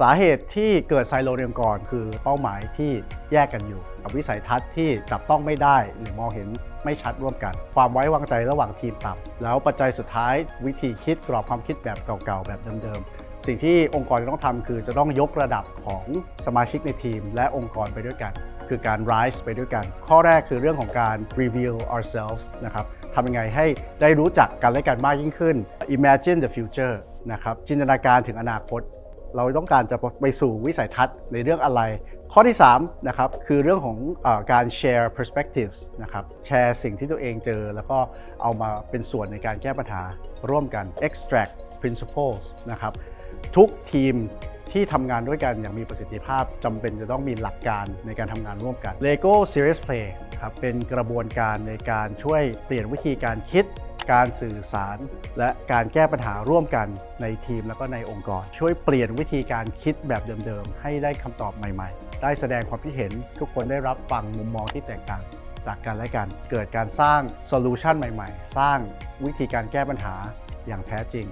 สาเหตุที่เกิดไซโลในองค์กรคือเป้าหมายที่แยกกันอยู่ กับวิสัยทัศน์ที่จับต้องไม่ได้หรือมองเห็นไม่ชัดร่วมกัน ความไว้วางใจระหว่างทีมต่ำแล้วปัจจัยสุดท้ายวิธีคิดกรอบความคิดแบบเก่าๆ แบบเดิมๆ สิ่งที่องค์กรจะต้องทำคือจะต้องยกระดับของสมาชิกในทีม และองค์กรไปด้วยกัน คือการ rise ไปด้วยกัน ข้อแรกคือเรื่องของการ reveal ourselves นะครับทำยังไงให้ได้รู้จักกันและกันมากยิ่งขึ้น imagine the future นะครับจินตนาการถึงอนาคต เราต้องการจะไปสู่วิสัยทัศน์ในเรื่องอะไร ข้อที่3นะครับคือเรื่องของออการ share perspectives นะครับแชร์สิ่งที่ตัวเองเจอ แล้วก็เอามาเป็นส่วนในการแก้ปัญหาร่วมกัน extract principles นะครับทุกทีมที่ทำงานด้วยกันอย่างมีประสิทธิภาพจำเป็นจะต้องมีหลักการในการทำงานร่วมกัน Lego Serious Play ครับเป็นกระบวนการในการช่วยเปลี่ยนวิธีการคิด การสื่อสาร และการแก้ปัญหาร่วมกันในทีมแล้วก็ในองค์กร ช่วยเปลี่ยนวิธีการคิดแบบเดิมๆ ให้ได้คำตอบใหม่ๆ ได้แสดงความคิดเห็นทุกคนได้รับฟังมุมมองที่แตกต่างจากกันและกันเกิดการสร้างโซลูชันใหม่ๆ สร้างวิธีการแก้ปัญหาอย่างแท้จริง